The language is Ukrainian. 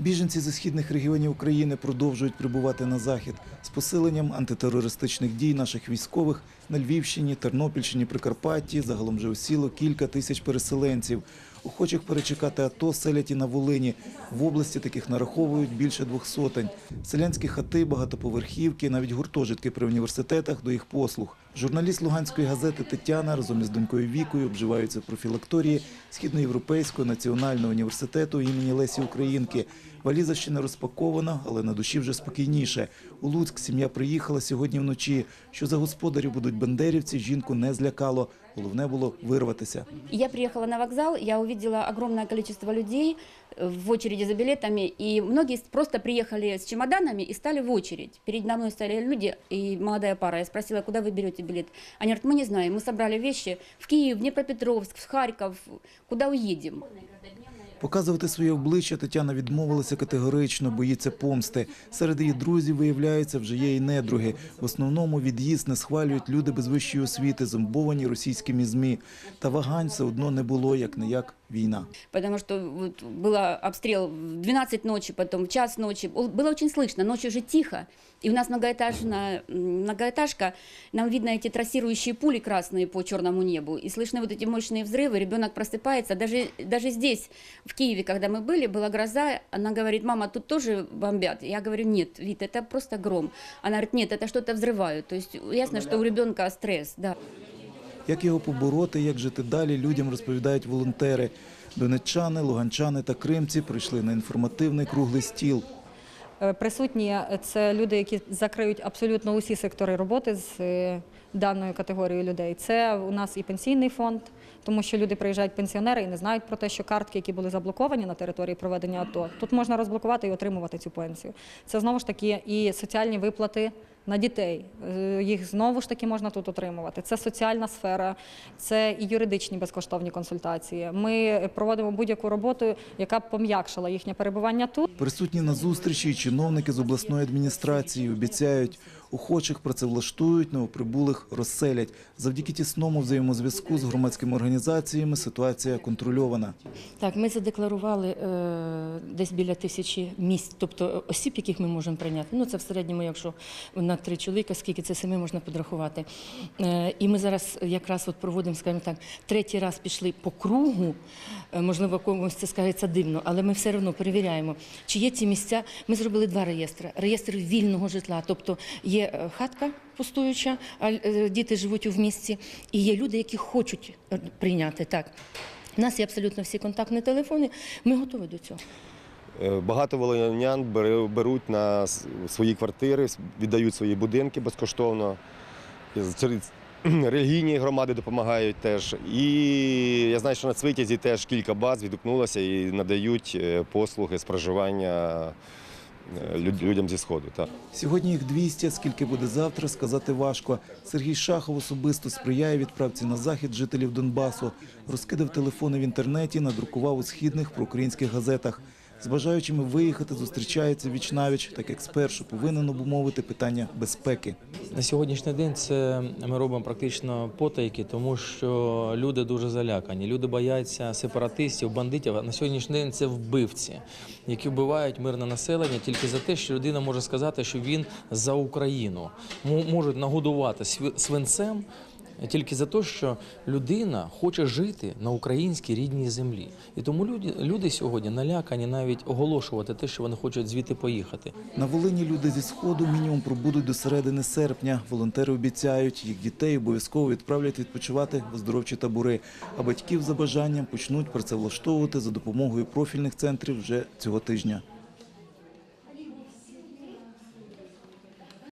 Біженці зі східних регіонів України продовжують прибувати на захід з посиленням антитерористичних дій наших військових на Львівщині, Тернопільщині, Прикарпатті. Загалом вже осіло кілька тисяч переселенців. Охочих перечекати АТО селять і на Волині. В області таких нараховують більше двох сотень. Селянські хати, багатоповерхівки, навіть гуртожитки при університетах до їх послуг. Журналіст Луганської газети Тетяна разом із донькою Вікою обживаються в профілакторії Східноєвропейського національного університету імені Лесі Українки. Валіза ще не розпакована, але на душі вже спокійніше. У Луцьк сім'я приїхала сьогодні вночі. Що за господарів будуть бандерівці, жінку не злякало. Головне було вирватися. Я приехала на вокзал, я увидела огромное количество людей э, в очереди за билетами, и многие с- просто приехали с чемоданами и стали в очередь. Передо мной стояли люди и молодая пара. Я спросила, куда вы берете билет? Они говорят, мы не знаем, мы собрали вещи в Киев, в Днепропетровск, в Харьков, куда уедем? Показувати своє обличчя Тетяна відмовилася категорично, боїться помсти. Серед її друзів, виявляється, вже є і недруги. В основному від'їзд не схвалюють люди без вищої освіти, зомбовані російськими ЗМІ. Та вагань все одно не було, як не як війна. Потому что вот был обстрел в 12 ночи, потом в час ночи. Было очень слышно, ночью же тихо. И у нас многоэтажная, многоэтажка, нам видно эти трассирующие пули красные по черному небу. И слышны вот эти мощные взрывы, ребенок просыпается. Даже, даже здесь, в Киеве, когда мы были, была гроза, она говорит, мама, тут тоже бомбят. Я говорю, нет, Вит, это просто гром. Она говорит, нет, это что-то взрывают. То есть ясно, что у ребенка стресс, да. Як його побороти, як жити далі, людям розповідають волонтери. Донеччани, луганчани та кримці прийшли на інформативний круглий стіл. Е, Присутні це люди, які закриють абсолютно усі сектори роботи з е, даною категорією людей. Це у нас і пенсійний фонд, тому що люди приїжджають пенсіонери і не знають про те, що картки, які були заблоковані на території проведення АТО, тут можна розблокувати і отримувати цю пенсію. Це знову ж таки і соціальні виплати. На дітей Е, їх знову ж таки можна тут отримувати. Це соціальна сфера, це і юридичні безкоштовні консультації. Ми проводимо будь-яку роботу, яка б пом'якшила їхнє перебування тут. Присутні на зустрічі чиновники з обласної адміністрації обіцяють, охочих працевлаштують, новоприбулих розселять. Завдяки тісному взаємозв'язку з громадськими організаціями ситуація контрольована. Так, ми задекларували е, десь біля тисячі місць, тобто осіб, яких ми можемо прийняти. Ну це в середньому, якщо на три чоловіка, скільки це семи можна подрахувати. Е, і ми зараз якраз от проводимо, скажімо так, третій раз пішли по кругу. Е, можливо, комусь це скажеться дивно, але ми все одно перевіряємо, чи є ці місця. Ми зробили два реєстри: реєстр вільного житла, тобто є е, хатка пустуюча, а е, діти живуть у місті, і є люди, які хочуть е, прийняти так. У нас є абсолютно всі контактні телефони. Ми готові до цього. Багато волинян бере- беруть на свої квартири, віддають свої будинки безкоштовно. Релігійні громади допомагають теж. І я знаю, що на Цвитязі теж кілька баз відгукнулося і надають послуги з проживання людям зі Сходу. Та Сьогодні їх 200, скільки буде завтра, сказати важко. Сергій Шахов особисто сприяє відправці на захід жителів Донбасу. Розкидав телефони в інтернеті, надрукував у східних проукраїнських газетах. З бажаючими виїхати зустрічається віч-навіч, так як спершу повинен обумовити питання безпеки. На сьогоднішній день це ми робимо практично потайки, тому що люди дуже залякані. Люди бояться сепаратистів, бандитів. На сьогоднішній день це вбивці, які вбивають мирне населення тільки за те, що людина може сказати, що він за Україну. Можуть нагодувати сви- свинцем. Тільки за те, що людина хоче жити на українській рідній землі, і тому люди, люди сьогодні налякані навіть оголошувати те, що вони хочуть звідти поїхати. На Волині люди зі сходу мінімум пробудуть до середини серпня. Волонтери обіцяють, їх дітей обов'язково відправлять відпочивати в оздоровчі табори, а батьків за бажанням почнуть працевлаштовувати за допомогою профільних центрів вже цього тижня.